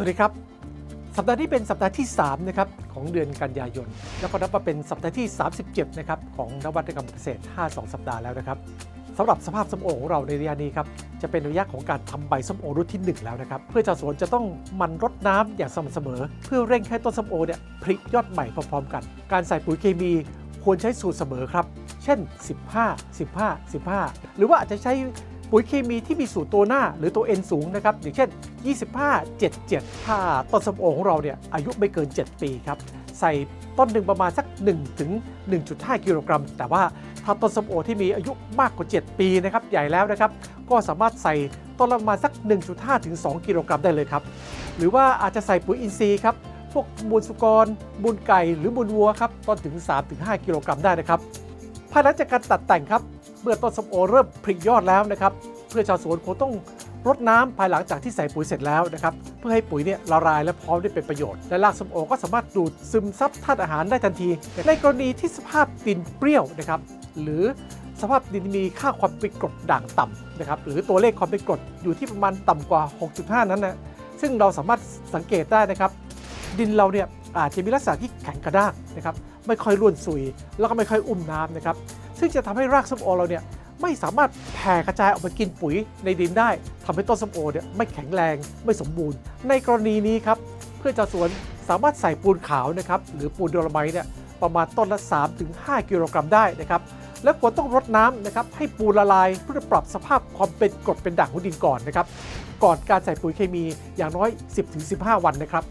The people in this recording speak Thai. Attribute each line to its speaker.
Speaker 1: สวัสดีครับ สัปดาห์นี้เป็นสัปดาห์ที่3นะครับของเดือนกันยายน แล้วก็นับว่าเป็นสัปดาห์ที่ 37นะครับของนวัตกรรมเกษตร 52 สัปดาห์แล้วนะครับสำหรับสภาพส้มโอของเราในระยะนี้ครับจะเป็นระยะของการทำใบส้มโอรุ่นที่ 1 แล้วนะครับเพื่อชาวสวนจะต้องมันรดน้ำอย่างสม่ำเสมอ เพื่อเร่งให้ต้นส้มโอเนี่ยผลิยอดใหม่พร้อมๆกัน การใส่ปุ๋ยเคมีควรใช้สูตรเสมอครับ เช่น 15 15 15 หรือว่าอาจจะใช้ ปุ๋ยเคมีที่มีสูตรตัวหน้าหรือตัว N สูงนะครับอย่างเช่น 25 77 ถ้าต้นส้มโอของเราเนี่ยอายุไม่เกิน 7 ปีครับใส่ต้นหนึ่งประมาณสัก1ถึง1.5 กิโลกรัม แต่ว่าถ้าต้นส้มโอที่มีอายุมากกว่า 7 ปีนะครับใหญ่แล้วนะครับก็สามารถใส่ต้นละประมาณสัก 1.5 ถึง 2 กิโลกรัมได้เลยครับ หรือว่าอาจจะใส่ปุ๋ยอินทรีย์ครับพวกมูลสุกร มูลไก่ หรือมูลวัวครับต้นถึง 3-5 กิโลกรัมได้นะครับภายหลังจากการตัดแต่งครับ เมื่อต้นส้มโอเริ่มผลิยอดแล้วนะครับ เพื่อชาวสวนคงต้องรดน้ำภายหลังจากที่ใส่ปุ๋ยเสร็จแล้วนะครับ เพื่อให้ปุ๋ยเนี่ยละลายและพร้อมได้เป็นประโยชน์ และรากส้มโอก็สามารถดูดซึมซับธาตุอาหารได้ทันที ในกรณีที่สภาพดินเปรี้ยวนะครับหรือสภาพดินมีค่าความเป็นกรดด่างต่ำนะครับหรือตัวเลขความเป็นกรดอยู่ที่ประมาณต่ำกว่า 6.5 นั้นนะซึ่งเราสามารถสังเกตได้นะครับ ดินเราเนี่ยอาจจะมีลักษณะที่แข็งกระด้างนะครับ ไม่ค่อยร่วนซุย แล้วก็ไม่ค่อยอุ้มน้ำนะครับ ซึ่งจะทำให้รากส้มโอเราเนี่ยไม่สามารถแผ่กระจายออกไปกินปุ๋ยในดินได้ทำให้ต้นส้มโอเนี่ยไม่แข็งแรงไม่สมบูรณ์ ในกรณีนี้ครับเพื่อชาสวนสามารถใส่ปูนขาวนะครับหรือปูนโดลไมต์เนี่ยประมาณต้นละ 3-5 กิโลกรัมได้นะครับและควรต้องรดน้ำนะครับให้ปูนละลายเพื่อปรับสภาพความเป็นกรดเป็นด่างของดินก่อนนะครับก่อนการใส่ปุ๋ยเคมีอย่างน้อย 10-15 วันนะครับ